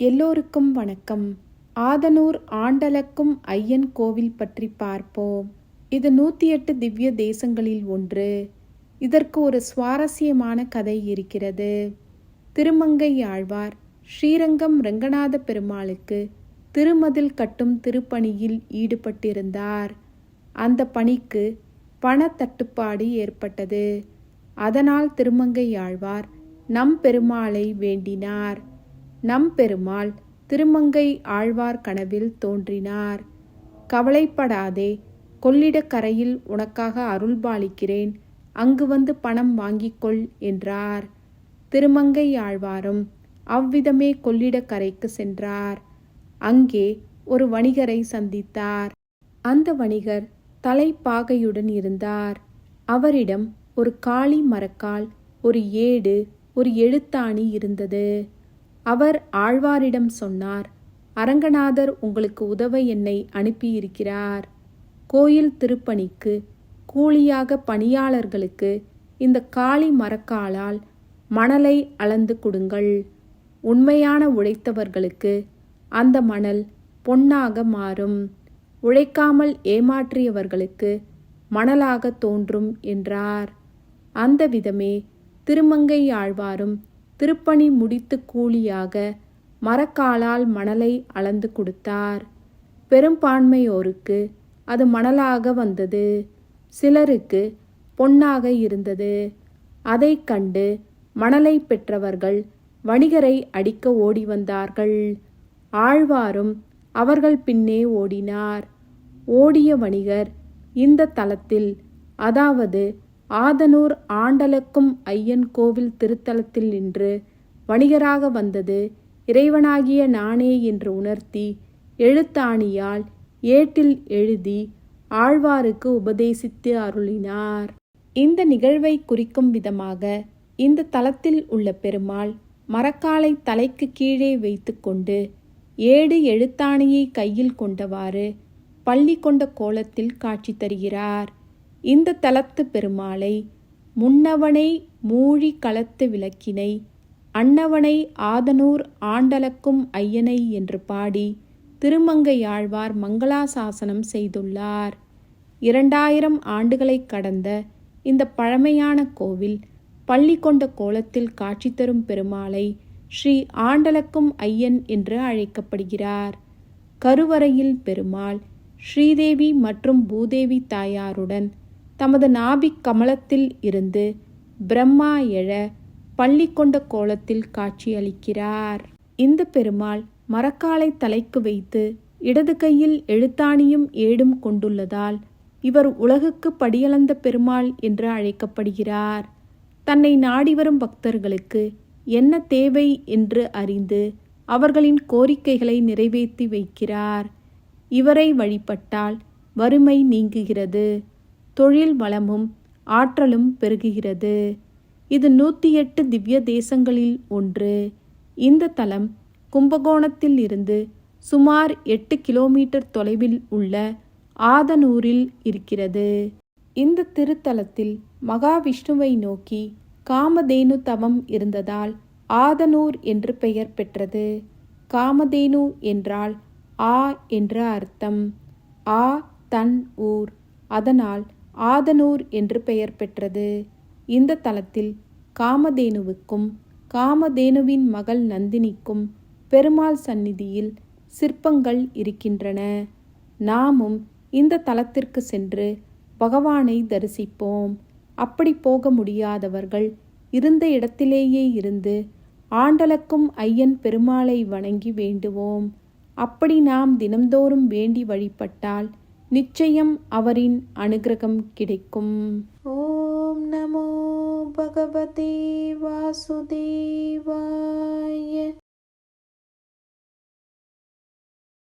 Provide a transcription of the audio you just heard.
எல்லோருக்கும் வணக்கம். ஆதனூர் ஆண்டலக்கும் ஐயன் கோவில் பற்றி பார்ப்போம். இது நூற்றி எட்டு திவ்ய தேசங்களில் ஒன்று. இதற்கு ஒரு சுவாரஸ்யமான கதை இருக்கிறது. திருமங்கை ஆழ்வார் ஸ்ரீரங்கம் ரங்கநாத பெருமாளுக்கு திருமதில் கட்டும் திருப்பணியில் ஈடுபட்டிருந்தார். அந்த பணிக்கு பணத்தட்டுப்பாடு ஏற்பட்டது. அதனால் திருமங்கை ஆழ்வார் நம் பெருமாளை வேண்டினார். நம் பெருமாள் திருமங்கை ஆழ்வார் கனவில் தோன்றினார். கவலைப்படாதே கொள்ளிடக்கரையில் உனக்காக அருள்பாலிக்கிறேன் அங்கு வந்து பணம் வாங்கிக்கொள் என்றார். திருமங்கை ஆழ்வாரும் அவ்விதமே கொள்ளிடக்கரைக்கு சென்றார். அங்கே ஒரு வணிகரை சந்தித்தார். அந்த வணிகர் தலைப்பாகையுடன் இருந்தார். அவரிடம் ஒரு காளி மரக்கால் ஒரு ஏடு ஒரு எழுத்தாணி இருந்தது. அவர் ஆழ்வாரிடம் சொன்னார் அரங்கநாதர் உங்களுக்கு உதவ என்னை அனுப்பியிருக்கிறார். கோயில் திருப்பணிக்கு கூலியாக பணியாளர்களுக்கு இந்த காளி மரக்காலால் மணலை அளந்து கொடுங்கள். உண்மையான உழைத்தவர்களுக்கு அந்த மணல் பொன்னாக மாறும். உழைக்காமல் ஏமாற்றியவர்களுக்கு மணலாக தோன்றும் என்றார். அந்த விதமே திருமங்கை ஆழ்வாரும் திருப்பணி முடித்து கூலியாக மரக்காலால் மணலை அளந்து கொடுத்தார். பெரும்பான்மையோருக்கு அது மணலாக வந்தது. சிலருக்கு பொன்னாக இருந்தது. அதை கண்டு மணலை பெற்றவர்கள் வணிகரை அடிக்க ஓடி வந்தார்கள். ஆழ்வாரும் அவர்கள் பின்னே ஓடினார். ஓடிய வணிகர் இந்த தலத்தில் அதாவது ஆதனூர் ஆண்டலக்கும் ஐயன் கோவில் திருத்தலத்தில் நின்று வணிகராக வந்தது இறைவனாகிய நானே என்று உணர்த்தி எழுத்தாணியால் ஏட்டில் எழுதி ஆழ்வாருக்கு உபதேசித்து அருளினார். இந்த நிகழ்வை குறிக்கும் விதமாக இந்த தலத்தில் உள்ள பெருமாள் மரக்காலை தலைக்கு கீழே வைத்துக்கொண்டு ஏடு எழுத்தாணியை கையில் கொண்டவாறு பள்ளி கொண்ட கோலத்தில் காட்சி தருகிறார். இந்த தலத்து பெருமாளை முன்னவனை மூழி களத்து விளக்கினை அன்னவனை ஆதனூர் ஆண்டலக்கும் ஐயனை என்று பாடி திருமங்கையாழ்வார் மங்களாசாசனம் செய்துள்ளார். இரண்டாயிரம் ஆண்டுகளை கடந்த இந்த பழமையான கோவில் பள்ளி கொண்ட கோலத்தில் காட்சி தரும் பெருமாளை ஸ்ரீ ஆண்டலக்கும் ஐயன் என்று அழைக்கப்படுகிறார். கருவறையில் பெருமாள் ஸ்ரீதேவி மற்றும் பூதேவி தாயாருடன் தமது நாபிக் கமலத்தில் இருந்து பிரம்மா எழ பள்ளி கொண்ட கோலத்தில் காட்சியளிக்கிறார். இந்த பெருமாள் மரக்காலை தலைக்கு வைத்து இடது கையில் எழுத்தாணியும் ஏடும் கொண்டுள்ளதால் இவர் உலகுக்கு படியளந்த பெருமாள் என்று அழைக்கப்படுகிறார். தன்னை நாடி வரும் பக்தர்களுக்கு என்ன தேவை என்று அறிந்து அவர்களின் கோரிக்கைகளை நிறைவேற்றி வைக்கிறார். இவரை வழிபட்டால் வறுமை நீங்குகிறது. தொழில் வளமும் ஆற்றலும் பெருகுகிறது. இது நூற்றி எட்டு திவ்ய தேசங்களில் ஒன்று. இந்த தலம் கும்பகோணத்தில் இருந்து சுமார் எட்டு கிலோமீட்டர் தொலைவில் உள்ள ஆதனூரில் இருக்கிறது. இந்த திருத்தலத்தில் மகாவிஷ்ணுவை நோக்கி காமதேனு தவம் இருந்ததால் ஆதனூர் என்று பெயர் பெற்றது. காமதேனு என்றால் ஆ என்ற அர்த்தம். ஆ தன் ஊர். அதனால் ஆதனூர் என்று பெயர் பெற்றது. இந்த தலத்தில் காமதேனுவுக்கும் காமதேனுவின் மகள் நந்தினிக்கும் பெருமாள் சந்நிதியில் சிற்பங்கள் இருக்கின்றன. நாமும் இந்த தலத்திற்கு சென்று பகவானை தரிசிப்போம். அப்படி போக முடியாதவர்கள் இருந்த இடத்திலேயே இருந்து ஆண்டலக்கும் ஐயன் பெருமாளை வணங்கி வேண்டுவோம். அப்படி நாம் தினம்தோறும் வேண்டி வழிபட்டால் நிச்சயம் அவரின் அனுகிரகம் கிடைக்கும். ஓம் நமோ பகவதே வாசுதேவாய